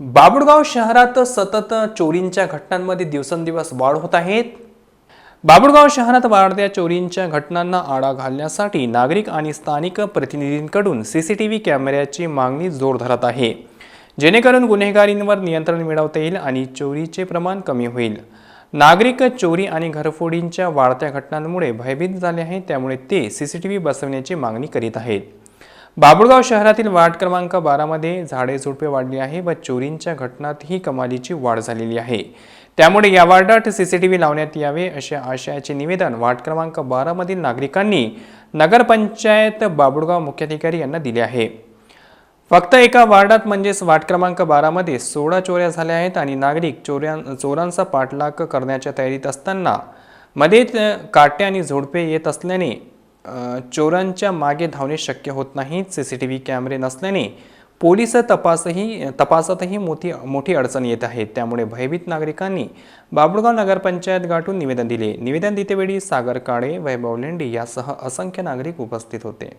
बाबुळगाव शहरात सतत चोरींच्या घटनांमध्ये दिवसेंदिवस वाढ होत आहेत बाबुळगाव शहरात वाढत्या चोरींच्या घटनांना आळा घालण्यासाठी नागरिक आणि स्थानिक प्रतिनिधींकडून सी सी टी व्ही कॅमेऱ्याची मागणी जोर धरत आहे. जेणेकरून गुन्हेगारींवर नियंत्रण मिळवता येईल आणि चोरीचे प्रमाण कमी होईल. नागरिक चोरी आणि घरफोडींच्या वाढत्या घटनांमुळे भयभीत झाले आहेत त्यामुळे ते सी सी टी व्ही बसवण्याची मागणी करीत आहेत. बाबुळगाव शहरातील वार्ड क्रमांक बारामध्ये झाडे झुडपे वाढली आहे व चोरींच्या घटनातही कमालीची वाढ झालेली आहे. त्यामुळे या वार्डात सीसीटीव्ही लावण्यात यावे अशा आशयाचे निवेदन वार्ड क्रमांक बारामधील नागरिकांनी नगरपंचायत बाबुळगाव मुख्याधिकारी यांना दिले आहे. फक्त एका वार्डात म्हणजेच वार्ड क्रमांक बारामध्ये सोळा चोऱ्या झाल्या आहेत आणि नागरिक चोऱ्या चोरांचा पाठलाग करण्याच्या तयारीत असताना मध्येच काट्या काटे आणि झोडपे येत असल्याने चोरांच्या मागे धावणे शक्य होत नाही. सी सी टी व्ही कॅमेरे नसल्याने पोलीस तपासही तपासातही मोठी मोठी अडचण येत आहे. त्यामुळे भयभीत नागरिकांनी बाबुळगाव नगरपंचायत गाठून निवेदन दिले. निवेदन देतेवेळी सागर काळे वैभव लेंडी यासह असंख्य नागरिक उपस्थित होते.